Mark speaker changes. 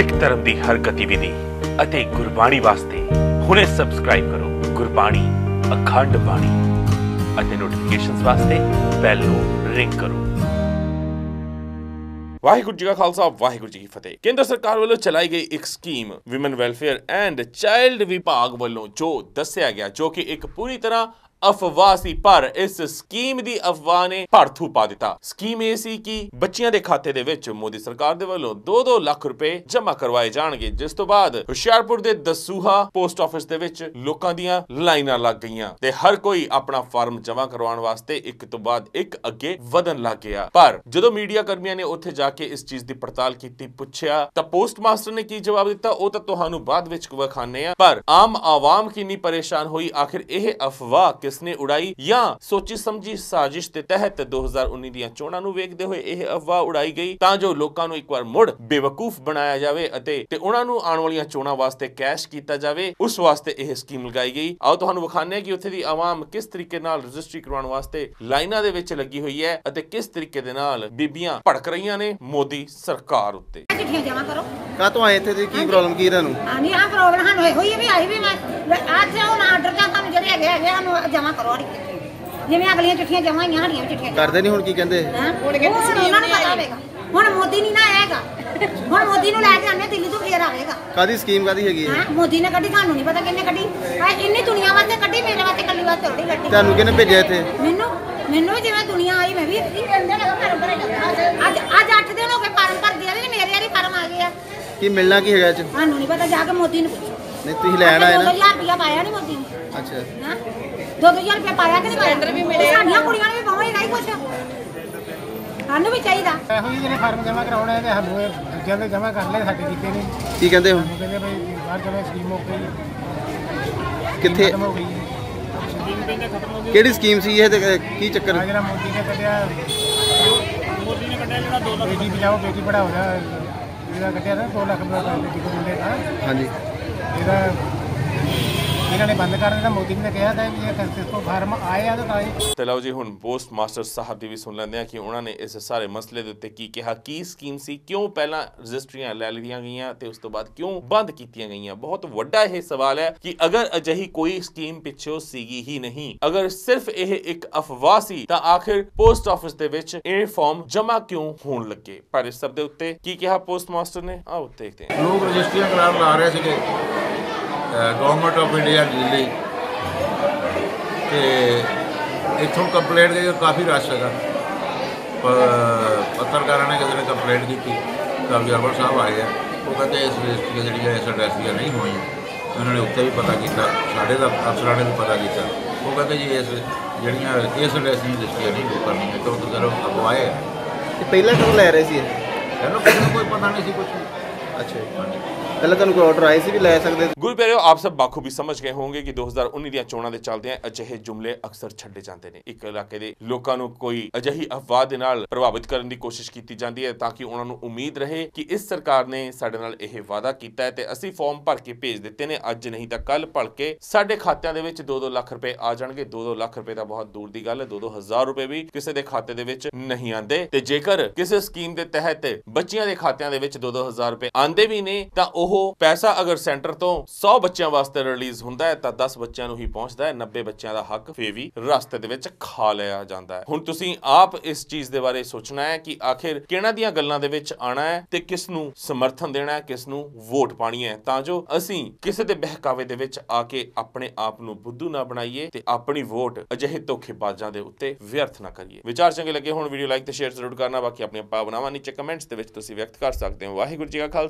Speaker 1: ਸਿੱਖ ਧਰਮ ਦੀ ਹਰ ਗਤੀਵਿਧੀ ਅਤੇ ਗੁਰਬਾਣੀ ਵਾਸਤੇ ਹੁਣੇ ਸਬਸਕ੍ਰਾਈਬ ਕਰੋ ਗੁਰਬਾਣੀ ਅਖੰਡ ਬਾਣੀ ਅਤੇ ਨੋਟੀਫਿਕੇਸ਼ਨਸ ਵਾਸਤੇ ਬੈਲ ਨੂੰ ਰਿੰਗ ਕਰੋ। ਵਾਹਿਗੁਰੂ ਜੀ ਕਾ ਖਾਲਸਾ, ਵਾਹਿਗੁਰੂ ਜੀ ਕੀ ਫਤਿਹ। ਕੇਂਦਰ ਸਰਕਾਰ ਵੱਲੋਂ ਚਲਾਈ ਗਈ ਇੱਕ scheme women welfare and child ਵਿਭਾਗ ਵੱਲੋਂ ਜੋ ਦੱਸਿਆ ਗਿਆ, ਜੋ ਕਿ ਇੱਕ ਪੂਰੀ ਤਰ੍ਹਾਂ ਅਫਵਾਹ ਸੀ ਪਰ ਇਸ ਸਕੀਮ ਦੀ ਅਫਵਾਹ ਨੇ ਭੜਥੂ ਪਾ ਦਿੱਤਾ। ਸਕੀਮ ਇਹ ਸੀ ਕਿ ਬੱਚਿਆਂ ਦੇ ਖਾਤੇ ਦੇ ਵਿੱਚ ਮੋਦੀ ਸਰਕਾਰ ਦੇ ਵੱਲੋਂ 2-2 ਲੱਖ ਰੁਪਏ ਜਮ੍ਹਾਂ ਕਰਵਾਏ ਜਾਣਗੇ, ਜਿਸ ਤੋਂ ਬਾਅਦ ਹੁਸ਼ਿਆਰਪੁਰ ਦੇ ਦਸੂਹਾ ਪੋਸਟ ਆਫਿਸ ਦੇ ਵਿੱਚ ਲੋਕਾਂ ਦੀਆਂ ਲਾਈਨਾਂ ਲੱਗ ਗਈਆਂ ਤੇ ਹਰ ਕੋਈ ਆਪਣਾ ਫਾਰਮ ਜਮ੍ਹਾਂ ਕਰਵਾਉਣ ਵਾਸਤੇ ਇੱਕ ਤੋਂ ਬਾਅਦ ਇੱਕ ਅੱਗੇ ਵਧਣ ਲੱਗ ਗਿਆ। ਪਰ ਜਦੋਂ ਮੀਡੀਆ ਕਰਮੀਆਂ ਨੇ ਉੱਥੇ ਜਾ ਕੇ ਇਸ ਚੀਜ਼ ਦੀ ਪੜਤਾਲ ਕੀਤੀ, ਪੁੱਛਿਆ, ਤਾਂ ਪੋਸਟ ਮਾਸਟਰ ਨੇ ਕੀ ਜਵਾਬ ਦਿੱਤਾ? ਉਹ ਤਾਂ ਤੁਹਾਨੂੰ ਬਾਅਦ ਵਿੱਚ ਵਿਖਾਣੇ ਆ, ਪਰ ਆਮ ਆਵਾਮ ਕਿੰਨੀ ਪਰੇਸ਼ਾਨ ਹੋਈ? ਆਖਿਰ ਇਹ ਅਫਵਾਹ ਕਿਸਨੇ ਉਡਾਈ ਜਾਂ ਸੋਚੀ ਸਮਝੀ ਸਾਜ਼ਿਸ਼ ਦੇ ਤਹਿਤ 2019 ਦੀਆਂ ਚੋਣਾਂ ਨੂੰ ਵੇਖਦੇ ਹੋਏ ਇਹ ਅਫਵਾਹ ਉਡਾਈ ਗਈ ਤਾਂ ਜੋ ਲੋਕਾਂ ਨੂੰ ਇੱਕ ਵਾਰ ਮੁੜ ਬੇਵਕੂਫ ਬਣਾਇਆ ਜਾਵੇ ਅਤੇ ਤੇ ਉਹਨਾਂ ਨੂੰ ਆਉਣ ਵਾਲੀਆਂ ਚੋਣਾਂ ਵਾਸਤੇ ਕੈਸ਼ ਕੀਤਾ ਜਾਵੇ ਉਸ ਵਾਸਤੇ ਇਹ ਸਕੀਮ ਲਗਾਈ ਗਈ। ਆਓ ਤੁਹਾਨੂੰ ਵਿਖਾਉਂਦੇ ਹਾਂ ਕਿ ਉੱਥੇ ਦੀ ਆਵਾਮ ਕਿਸ ਤਰੀਕੇ ਨਾਲ ਰਜਿਸਟਰੀ ਕਰਵਾਉਣ ਵਾਸਤੇ ਲਾਈਨਾਂ ਦੇ ਵਿੱਚ ਲੱਗੀ ਹੋਈ ਹੈ ਅਤੇ ਕਿਸ ਤਰੀਕੇ ਦੇ ਨਾਲ ਬੀਬੀਆਂ ਭੜਕ ਰਹੀਆਂ ਨੇ ਮੋਦੀ ਸਰਕਾਰ ਉੱਤੇ।
Speaker 2: ਚਿੱਠੀਆਂ ਜਮਾ ਕਰੋ।
Speaker 3: ਕਾਹਤੋਂ ਆਏ ਇੱਥੇ ਤੇ? ਕੀ ਪ੍ਰੋਬਲਮ ਕੀ ਇਹਨਾਂ ਨੂੰ?
Speaker 2: ਆਨੀ ਆ ਪ੍ਰੋਬਲਮ ਸਾਨੂੰ ਇਹੋ ਹੀ ਹੈ ਵੀ ਆਈ ਵੀ ਮੈਂ ਅੱਜ ਹੁਣ ਆਰਡਰ ਜਾਂ ਸਾਨੂੰ ਜਿਹੜੇ ਹੈਗੇ ਹੈਗੇ ਸਾਨੂੰ ਜਮਾ ਕਰੋ ਹੜੀ ਜਿਵੇਂ ਅਗਲੀਆਂ ਚਿੱਠੀਆਂ ਜਮਾ ਹੋਈਆਂ ਸਾਡੀਆਂ ਵੀ ਚਿੱਠੀਆਂ
Speaker 3: ਕਰਦੇ ਨਹੀਂ ਹੁਣ ਕੀ ਕਹਿੰਦੇ?
Speaker 2: ਹੈਂ? ਹੁਣ ਉਹਨਾਂ ਨੂੰ ਪਤਾ ਹੋਵੇਗਾ। ਹੁਣ ਮੋਦੀ ਨਹੀਂ ਨਾ ਆਏਗਾ। ਹੁਣ ਮੋਦੀ ਨੂੰ ਲੈ ਕੇ ਆਨੇ ਦਿੱਲੀ ਤੋਂ ਫੇਰ ਆਵੇਗਾ।
Speaker 3: ਕਾਦੀ ਸਕੀਮ ਕਾਦੀ ਹੈਗੀ ਹੈ
Speaker 2: ਹਾਂ? ਮੋਦੀ ਨੇ ਕੱਢੀ ਸਾਨੂੰ ਨਹੀਂ ਪਤਾ ਕਿੰਨੇ ਕੱਢੀ। ਆ ਇੰਨੀ ਦੁਨੀਆ ਵਾਸਤੇ ਕੱਢੀ ਮੇਰੇ ਵਾਸਤੇ ਕੱਲੀ ਵਾਸਤੇ ਥੋੜੀ ਕੱਢੀ।
Speaker 3: ਤੁਹਾਨੂੰ ਕਿਹਨੇ ਭੇਜਿਆ ਇੱਥੇ?
Speaker 2: ਮੈਨੂੰ ਮੈਨੂੰ ਵੀ ਜਿਵੇਂ ਦੁਨੀਆ ਆਈ ਮੈਂ ਵੀ ਇਹ ਕਹਿੰਦੇ ਨੇ ਫਾਰਮ ਭਰੇ ਲੱਗਾ ਅੱਜ ਅੱਜ 8 ਦਿਨ ਹੋ ਗਏ ਫਾਰਮ ਭਰਦੇ ਆ ਵੀ ਮੇਰੇ ਵਾਲੀ ਫਾਰਮ ਆ ਗਏ ਆ।
Speaker 3: ਕੀ ਮਿਲਣਾ ਕੀ ਹੈਗਾ ਇਹ ਚ?
Speaker 2: ਸਾਨੂੰ ਨਹੀਂ ਪਤਾ ਜਾ ਕੇ ਮੋਦੀ ਨੂੰ ਪੁੱਛੋ।
Speaker 3: ਨਹੀਂ ਤੁਸੀਂ ਲੈਣ ਆਏ ਨਾ?
Speaker 2: 2000 ਰੁਪਇਆ ਪਾਇਆ ਨਹੀਂ ਮੋਦੀ। ਨੇ
Speaker 3: ਅੱਛਾ।
Speaker 2: ਹਾਂ? 2000 ਰੁਪਇਆ ਪਾਇਆ ਕਿ ਨਹੀਂ ਪਾਇਆ? ਸਿਲੰਡਰ ਵੀ ਮਿਲੇ ਸਾਡੀਆਂ ਕੁੜੀਆਂ ਨੂੰ ਵੀ ਪਾਵੇਗਾ ਹੀ ਕੁਛ। ਸਾਨੂੰ ਵੀ ਚਾਹੀਦਾ।
Speaker 4: ਇਹੋ ਜਿਹੇ ਜਿਹੜੇ ਫਾਰਮ ਜਮ੍ਹਾਂ ਕਰਾਉਣੇ ਆ ਤੇ ਸਾਨੂੰ ਇਹ ਦੂਜਿਆਂ ਦੇ ਜਮ੍ਹਾਂ ਕਰ ਲਏ ਸਾਡੇ ਕੀਤੇ ਨਹੀਂ।
Speaker 3: ਕੀ ਕਹਿੰਦੇ ਹੁਣ?
Speaker 4: ਉਹ ਕਹਿੰਦੇ ਬਈ ਬਾਹਰ ਜਮ੍ਹਾਂ ਸਕੀਮ ਹੋ ਗਈ।
Speaker 3: ਕਿੱਥੇ
Speaker 4: ਖਤਮ ਹੋ ਗਈ?
Speaker 3: ਕਿਹੜੀ ਸਕੀਮ ਸੀ ਇਹ ਤੇ ਕੀ ਚੱਕਰ?
Speaker 4: ਆ ਜਿਹੜਾ ਮੋਦੀ ਨੇ ਕੱਢਿਆ। ਮੋਦੀ ਨੇ ਕੱਢਿਆ ਜਿਹੜਾ 2 ਲੱਖ ਬੇਟੀ ਬਚਾਓ ਬੇਟੀ ਪੜਾਓ ਦਾ ਜਿਹੜਾ ਕੱਢਿਆ ਨਾ 2 ਲੱਖ ਰੁਪਏ ਬੇਟੀ ਕੋ ਦਿੰਦੇ ਤਾਂ
Speaker 3: ਹਾਂਜੀ
Speaker 4: ਇਹਦਾ ਇਹਨਾਂ ਨੇ ਬੰਦ ਕਰ ਦਿੱਤਾ ਮੋਦੀ ਨੇ ਕਿਹਾ ਤਾਂ ਵੀ ਇਹ ਕੰਸਿਸਟੋ ਫਾਰਮ ਆਏ ਆ ਤਾਂ ਤਾਂ ਹੀ।
Speaker 1: ਤੇ ਲਓ ਜੀ ਹੁਣ ਪੋਸਟ ਮਾਸਟਰ ਸਾਹਿਬ ਦੀ ਵੀ ਸੁਣ ਲੈਂਦੇ ਆ ਕਿ ਉਹਨਾਂ ਨੇ ਇਸ ਸਾਰੇ ਮਸਲੇ ਦੇ ਉੱਤੇ ਕੀ ਕਿਹਾ ਕੀ ਸਕੀਮ ਸੀ ਕਿਉਂ ਪਹਿਲਾਂ ਰਜਿਸਟਰੀਆਂ ਲੈ ਲਈਆਂ ਗਈਆਂ ਤੇ ਉਸ ਤੋਂ ਬਾਅਦ ਕਿਉਂ ਬੰਦ ਕੀਤੀਆਂ ਗਈਆਂ? ਬਹੁਤ ਵੱਡਾ ਇਹ ਸਵਾਲ ਹੈ ਕਿ ਅਗਰ ਅਜਿਹੀ ਕੋਈ ਸਕੀਮ ਪਿੱਛੋਂ ਸੀਗੀ ਹੀ ਨਹੀਂ ਅਗਰ ਸਿਰਫ ਇਹ ਇੱਕ ਅਫਵਾਹ ਸੀ ਤਾਂ ਆਖਿਰ ਪੋਸਟ ਆਫਿਸ ਦੇ ਵਿੱਚ ਇਹ ਫਾਰਮ ਜਮ੍ਹਾਂ ਕਿਉਂ ਹੋਣ ਲੱਗੇ? ਪਰ ਇਸ ਸਭ ਦੇ ਉੱਤੇ ਕੀ ਕਿਹਾ ਪੋਸਟ ਮਾਸਟਰ ਨੇ? ਆਓ ਦੇਖਦੇ ਹਾਂ।
Speaker 5: ਲੋਕ ਰਜਿਸਟਰੀਆਂ ਕਰਾਉਣ ਲਾ ਰਹੇ ਸੀਗੇ। Government of India Delhi. ਤੇ ਇੱਥੋਂ ਕੰਪਲੇਂਟ ਗਈ ਕਾਫੀ ਰਸ਼ ਹੈਗਾ। ਪੱਤਰਕਾਰਾਂ ਨੇ ਕਿਸੇ ਨੇ ਕੰਪਲੇਂਟ ਕੀਤੀ। ਤਾਂ ਅਬਜ਼ਰਵਰ ਸਾਹਿਬ ਆਏ ਆ। ਉਹ ਕਹਿੰਦੇ ਇਸ ਰਜਿਸਟਰੀ ਜਿਹੜੀਆਂ ਇਸ ਐਡਰੈਸ ਦੀਆਂ ਨਹੀਂ ਹੋਈਆਂ। ਉਹਨਾਂ ਨੇ ਉੱਤੇ ਵੀ ਪਤਾ ਕੀਤਾ ਸਾਡੇ ਦਾ ਅਫਸਰਾਂ ਨੇ ਵੀ ਪਤਾ ਕੀਤਾ। ਉਹ ਕਹਿੰਦੇ ਜੀ ਇਸ ਜਿਹੜੀਆਂ ਇਸ ਐਡਰੈਸ ਦੀਆਂ ਰਜਿਸਟਰੀਆਂ ਨਹੀਂ ਹੋ ਤਾਂ ਉਹ ਤਾਂ ਸਿਰਫ ਅਗਵਾਏ ਆ।
Speaker 3: ਪਹਿਲਾਂ ਕਦੋਂ ਲੈ ਰਹੇ ਸੀ ਇਹ?
Speaker 5: ਇਹਨੂੰ ਕਿਸੇ ਨੂੰ ਕੋਈ ਪਤਾ ਨਹੀਂ ਸੀ ਕੁਝ
Speaker 3: ਅੱਛਾ ਪਹਿਲਾਂ ਤੁਹਾਨੂੰ ਕੋਈ ਆਰਡਰ ਆਏ ਸੀ ਵੀ ਲੈ ਸਕਦੇ?
Speaker 1: ਗੁਰੂ ਪਿਆਰਿਓ, ਆਪ ਸਭ ਬਾਖੂਬੀ ਸਮਝ ਗਏ ਹੋਵੋਗੇ ਕਿ 2019 ਦੀਆਂ ਚੋਣਾਂ ਦੇ ਚੱਲਦਿਆਂ ਅਜਿਹੇ ਜੁਮਲੇ ਅਕਸਰ ਛੱਡੇ ਜਾਂਦੇ ਨੇ। ਇੱਕ ਇਲਾਕੇ ਦੇ ਲੋਕਾਂ ਨੂੰ ਕੋਈ ਅਜਿਹੀ ਅਫਵਾਹ ਦੇ ਨਾਲ ਪ੍ਰਭਾਵਿਤ ਕਰਨ ਦੀ ਕੋਸ਼ਿਸ਼ ਕੀਤੀ ਜਾਂਦੀ ਹੈ ਤਾਂ ਕਿ ਉਹਨਾਂ ਨੂੰ ਉਮੀਦ ਰਹੇ ਕਿ ਇਸ ਸਰਕਾਰ ਨੇ ਸਾਡੇ ਨਾਲ ਇਹ ਵਾਅਦਾ ਕੀਤਾ ਹੈ ਤੇ ਅਸੀਂ ਫਾਰਮ ਭਰ ਕੇ ਭੇਜ ਦਿੱਤੇ ਨੇ। ਅੱਜ ਨਹੀਂ ਤਾਂ ਕੱਲ ਭਲਕੇ ਸਾਡੇ ਖਾਤਿਆਂ ਦੇ ਵਿੱਚ 2-2 ਲੱਖ ਰੁਪਏ ਆ ਜਾਣਗੇ। 2-2 ਲੱਖ ਰੁਪਏ ਤਾਂ ਬਹੁਤ ਦੂਰ ਦੀ ਗੱਲ ਹੈ 2-2 ਹਜ਼ਾਰ ਰੁਪਏ ਵੀ ਕਿਸੇ ਦੇ ਖਾਤੇ ਦੇ ਵਿੱਚ ਨਹੀਂ ਆਉਂਦੇ। ਤੇ ਜੇਕਰ ਕਿਸੇ ਸਕੀਮ ਦੇ ਤਹਿਤ ਬੱਚਿਆਂ ਦੇ ਖਾਤਿਆਂ ਦੇ ਵਿੱਚ 2-2 ਹਜ਼ਾਰ ਰੁਪਏ ਆਂਦੇ ਵੀ ਨੇ, ਤਾਂ ਉਹ ਪੈਸਾ ਅਗਰ ਸੈਂਟਰ ਤੋਂ 100 ਬੱਚਿਆਂ ਵਾਸਤੇ ਰਿਲੀਜ਼ ਹੁੰਦਾ ਹੈ, ਤਾਂ 10 ਬੱਚਿਆਂ ਨੂੰ ਹੀ ਪਹੁੰਚਦਾ ਹੈ 90 ਬੱਚਿਆਂ ਦਾ ਹੱਕ ਫੇ ਵੀ ਰਸਤੇ ਦੇ ਵਿੱਚ ਖਾ ਲਿਆ ਜਾਂਦਾ ਹੈ। ਹੁਣ ਤੁਸੀਂ ਆਪ ਇਸ ਚੀਜ਼ ਦੇ ਬਾਰੇ ਸੋਚਣਾ ਹੈ ਕਿ ਆਖਿਰ ਕਿਹਨਾਂ ਦੀਆਂ ਗੱਲਾਂ ਦੇ ਵਿੱਚ ਆਣਾ ਹੈ ਤੇ ਕਿਸ ਨੂੰ ਸਮਰਥਨ ਦੇਣਾ ਹੈ, ਕਿਸ ਨੂੰ ਵੋਟ ਪਾਣੀ ਹੈ। ਤਾਂ ਜੋ ਅਸੀਂ ਕਿਸੇ ਦੇ ਬਹਿਕਾਵੇ ਦੇ ਵਿੱਚ ਆ ਕੇ ਆਪਣੇ ਆਪ ਨੂੰ ਬੁੱਧੂ ਨਾ ਬਣਾਈਏ ਤੇ ਆਪਣੀ ਵੋਟ ਅਜਿਹੇ ਧੋਖੇਬਾਜ਼ਾਂ ਦੇ ਉੱਤੇ ਵਿਅਰਥ ਨਾ ਕਰੀਏ। ਵਿਚਾਰ ਚੰਗੇ ਲੱਗੇ ਹੁਣ, ਵੀਡੀਓ ਲਾਈਕ ਤੇ ਸ਼ੇਅਰ ਜ਼ਰੂਰ ਕਰਨਾ। ਬਾਕੀ ਆਪਣੀਆਂ ਭਾਵਨਾਵਾਂ ਨੀਚੇ ਕਮੈਂਟਸ ਦੇ ਵਿੱਚ ਤੁਸੀਂ ਵਿਅਕਤ ਕਰ ਸਕਦੇ ਹੋ। ਵਾਹਿਗੁਰੂ ਜੀ ਕਾ ਖਾਲਸਾ।